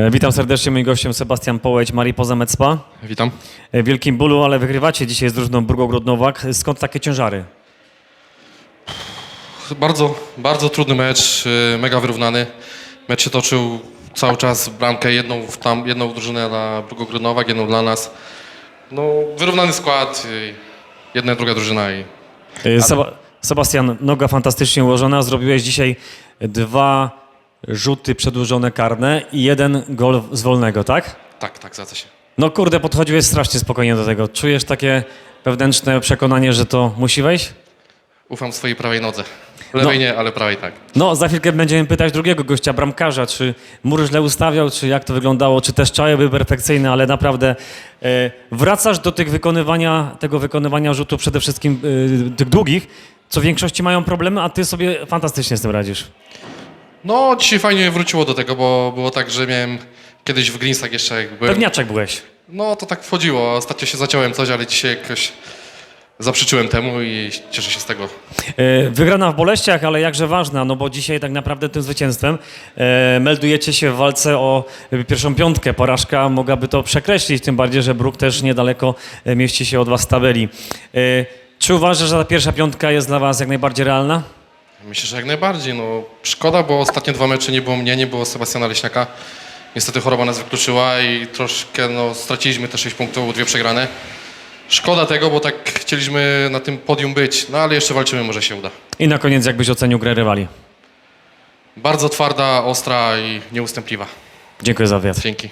E, Witam serdecznie, moim gościem Sebastian Połeć, Mariposa Mecpa. Witam. E, W wielkim bólu, ale wygrywacie dzisiaj z drużyną Brugogrodnowak. Skąd takie ciężary? Bardzo, bardzo trudny mecz, y, mega wyrównany. Mecz się toczył cały czas bramkę, jedną w tam, jedną drużynę dla Brugogrodnowak, jedną dla nas. No, wyrównany skład, jedna druga drużyna i E, Seba Sebastian, noga fantastycznie ułożona. Zrobiłeś dzisiaj dwa rzuty przedłużone karne i jeden gol z wolnego, tak? tak, tak, zgadza się. No kurde, podchodziłeś strasznie spokojnie do tego. Czujesz takie wewnętrzne przekonanie, że to musi wejść? Ufam swojej prawej nodze. Lewej nie, ale prawej tak. No, za chwilkę będziemy pytać drugiego gościa, bramkarza, czy mur źle ustawiał, czy jak to wyglądało, czy też czaje były perfekcyjne, ale naprawdę e, wracasz do tych wykonywania, tego wykonywania rzutów przede wszystkim e, tych długich, co w większości mają problemy, a ty sobie fantastycznie z tym radzisz. No, dzisiaj fajnie wróciło do tego, bo było tak, że miałem kiedyś w Greensach jeszcze jak byłem. Pewniaczek byłeś. No, to tak wchodziło. Ostatnio się zaciąłem coś, ale dzisiaj jakoś zaprzeczyłem temu i cieszę się z tego. E, Wygrana w boleściach, ale jakże ważna, no bo dzisiaj tak naprawdę tym zwycięstwem e, meldujecie się w walce o pierwszą piątkę. Porażka mogłaby to przekreślić, tym bardziej, że Bruk też niedaleko e, mieści się od was tabeli. E, Czy uważasz, że ta pierwsza piątka jest dla was jak najbardziej realna? Myślę, że jak najbardziej. No, szkoda, bo ostatnie dwa mecze nie było mnie, nie było Sebastiana Leśniaka. Niestety choroba nas wykluczyła i troszkę no, straciliśmy te 6 punktów, dwie przegrane. Szkoda tego, bo tak chcieliśmy na tym podium być, no ale jeszcze walczymy, może się uda. I na koniec jakbyś ocenił grę rywali. Bardzo twarda, ostra i nieustępliwa. Dziękuję za wywiad. Dzięki.